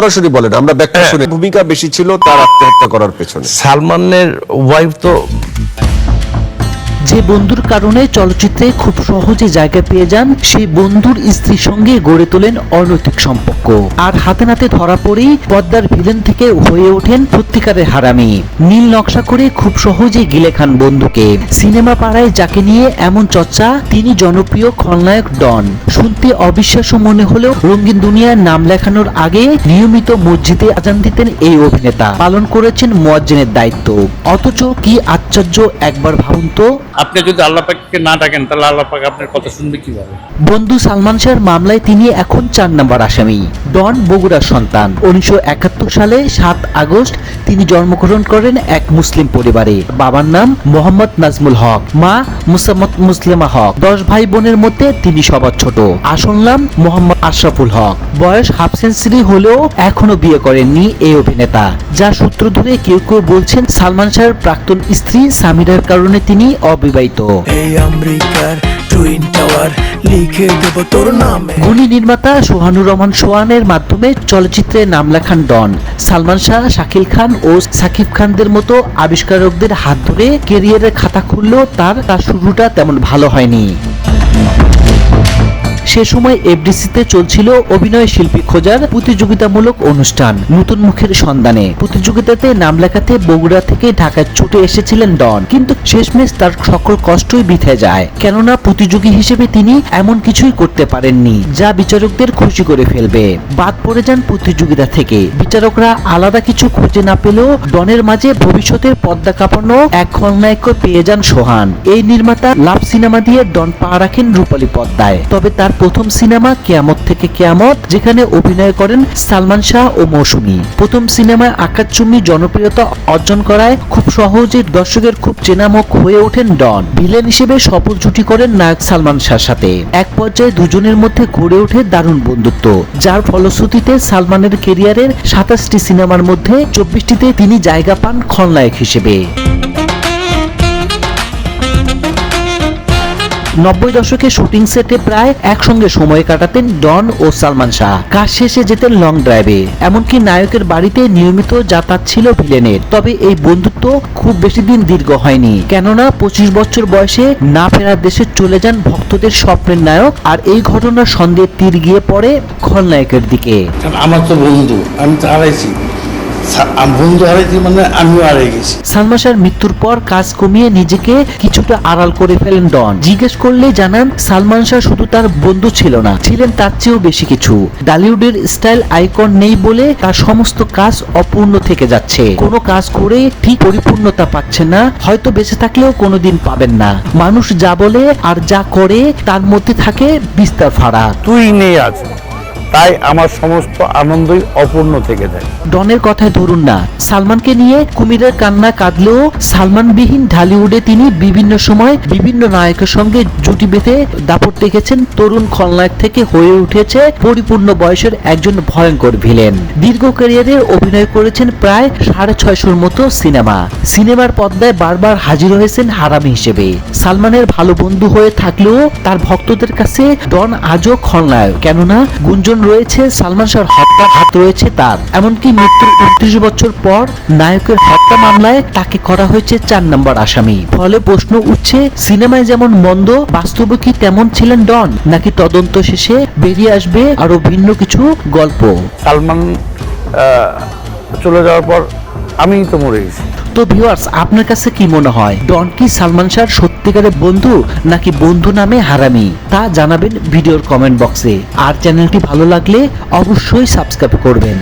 সরাসরি বলেন আমরা ব্যাখ্যা শুনে শুনি। ভূমিকা বেশি ছিল তার আত্মহত্যা করার পেছনে। সালমানের ওয়াইফ তো যে বন্ধুর কারণে চলচ্চিত্রে খুব সহজে জায়গা পেয়ে যান, সেই বন্ধুর স্ত্রীর সঙ্গে গড়ে তোলেন অনৈতিক সম্পর্ক। আর হাতে নাতে ধরা পড়েই পদ্মার ভিলেন থেকে হয়ে ওঠেন সত্যিকারের হারামি। নীল নকশা করে খুব সহজে গিলে খান বন্ধুকে। সিনেমা পাড়ায় যাকে নিয়ে এমন চর্চা, তিনি জনপ্রিয় খলনায়ক ডন। শুনতে অবিশ্বাস্য মনে হলেও রঙিন দুনিয়ার নাম লেখানোর আগে নিয়মিত মসজিদে আজান দিতেন এই অভিনেতা। পালন করেছেন মুয়াজ্জিনের দায়িত্ব। অথচ কি আশ্চর্য, একবার ভাবুন তো। আপনি যদি আল্লাহ পাককে না ডাকেন, তাহলে আল্লাহ পাক আপনার কথা শুনবে কীভাবে? বন্ধু সালমান শাহর মামলায় তিনি এখন চার আসামি, ডন বগুড়ার সন্তান। উনিশশো সালে সাত আগস্ট তিনি জন্মগ্রহণ করেন এক মুসলিম পরিবারে। বাবার নাম মোহাম্মদ নাজমুল হক, মা মুসাম্মদ মুসলিমা হক। দশ ভাই বোনের মধ্যে তিনি সবার ছোট। আসল নাম মোহাম্মদ আশরাফুল হক। বয়স হাফ সেঞ্চুরি হলেও এখনও বিয়ে করেননি এই অভিনেতা। যা সূত্র ধরে কেউ কেউ বলছেন সালমান শাহর প্রাক্তন স্ত্রী সামিরার কারণে তিনি অবিবাহিত এই আমেরিকার টুইন টাওয়ার লিখে দেব তোর নামে। গুণী নির্মাতা সোহানুর রহমান সোহানের মাধ্যমে চলচ্চিত্রে নাম লেখান ডন। সালমান শাহ শাকিল খান ও সাকিব খানদের মতো আবিষ্কারকদের হাত ধরে কেরিয়ারের খাতা খুললেও তার তার শুরুটা তেমন ভালো হয়নি। সে সময় এফডিসিতে চলছিল অভিনয় শিল্পী খোঁজার প্রতিযোগিতামূলক অনুষ্ঠান, নতুন মুখের সন্ধানে। প্রতিযোগিতাতে নাম লেখাতে বগুড়া থেকে ঢাকায় ছুটে এসেছিলেন ডন। কিন্তু শেষমেশ তার সকল কষ্টই বিথে যায়। কেননা প্রতিযোগী হিসেবে তিনি এমন কিছুই করতে পারেননি, যা বিচারকদের খুশি করে ফেলবে। বাদ পড়ে যান প্রতিযোগিতা থেকে। বিচারকরা আলাদা কিছু খুঁজে না পেলেও ডনের মাঝে ভবিষ্যতের পদ্মা কাঁপানো এক খলনায়ক পেয়ে যান সোহান। এই নির্মাতা লাভ সিনেমা দিয়ে ডন পা রাখেন রূপালী পদ্মায়। তবে তার প্রথম সিনেমা কেয়ামত থেকে কেয়ামত, যেখানে অভিনয় করেন সালমান শাহ ও মৌসুমী। প্রথম সিনেমায় আকাশচুম্বী জনপ্রিয়তা অর্জন করায় খুব সহজে দর্শকের খুব চেনামক হয়ে ওঠেন ডন। ভিলেন হিসেবে সফল জুটি করেন নায়ক সালমান শাহর সাথে। এক পর্যায়ে দুজনের মধ্যে গড়ে ওঠে দারুণ বন্ধুত্ব, যার ফলশ্রুতিতে সালমানের কেরিয়ারের সাতাশটি সিনেমার মধ্যে চব্বিশটিতে তিনি জায়গা পান খলনায়ক হিসেবে। নব্বই দশকে শুটিং সেটে প্রায় একসঙ্গে সময় কাটাতেন ডন ও সালমান শাহ। কাজ শেষে যেতেন লং ড্রাইভে। এমনকি নায়কের বাড়িতে নিয়মিত যাতায়াত ছিল ভিলেনের। তবে এই বন্ধুত্ব খুব বেশি দিন দীর্ঘ হয়নি। কেননা পঁচিশ বছর বয়সে না ফেরার দেশে চলে যান ভক্তদের স্বপ্নের নায়ক আর এই ঘটনার সন্দেহ তীর গিয়ে পড়ে খলনায়কের দিকে। আমার তো বন্ধু, আমি তো হারাইছি। বন্ধু হারাইছি মানে আমিও হারাই গেছি। সালমান শাহর মৃত্যুর পর কাজ কমিয়ে নিজেকে কিছুটা আড়াল করে ফেলেন ডন। জিজ্ঞেস করলে জানান সালমান শাহ শুধু তার বন্ধু ছিল না ছিলেন তার চেয়েও বেশি কিছু। ডালিউডের স্টাইল আইকন নেই বলে তার সমস্ত কাজ অপূর্ণ থেকে যাচ্ছে। কোনো কাজ করে ঠিক পরিপূর্ণতা পাচ্ছে না হয়তো বেঁচে থাকলেও কোনোদিন পাবেন না। মানুষ যা বলে আর যা করে তার মধ্যে থাকে বিস্তার ফারাক। তুই নেই আছে তাই আমার সমস্ত আনন্দই অপূর্ণ থেকে যায়। ডনের কথায় ধরুন না। সালমানকে নিয়ে কুমিরের কান্না কাঁদলেও সালমানবিহীন ঢালিউডে তিনি বিভিন্ন সময় বিভিন্ন নায়কের সঙ্গে জুটি বেঁধে দাপট দেখেছেন। তরুণ খলনায়ক থেকে হয়ে উঠেছে পরিপূর্ণ বয়সের একজন ভয়ঙ্কর ভিলেন। দীর্ঘ ক্যারিয়ারে অভিনয় করেছেন প্রায় সাড়ে ছয়শোর মতো সিনেমা। সিনেমার পর্দায় বারবার হাজির হয়েছেন হারামি হিসেবে। সালমানের ভালো বন্ধু হয়ে থাকলেও তার ভক্তদের কাছে ডন আজও খলনায়ক। কেননা, গুঞ্জন রয়েছে, সালমান শাহর হত্যার হাত রয়েছে তার। এমনকি মৃত্যুর উনত্রিশ বছর পর নায়কের হত্যা মামলায় তাকে করা হয়েছে চার নম্বর আসামি। ফলে প্রশ্ন উঠছে, সিনেমায় যেমন মন্দ বাস্তবে কি তেমন ছিলেন ডন, নাকি তদন্ত শেষে বেরিয়ে আসবে আরও ভিন্ন কিছু গল্প? সালমান চলে যাওয়ার পর আমিই তো মরে গেছি। তো ভিউয়ার্স আপনার কাছে কি মনে হয়? ডন কি সালমান শাহর সত্যিকারের বন্ধু নাকি বন্ধু নামে হারামি? তা জানাবেন ভিডিওর কমেন্ট বক্সে আর চ্যানেলটি ভালো লাগলে অবশ্যই সাবস্ক্রাইব করবেন।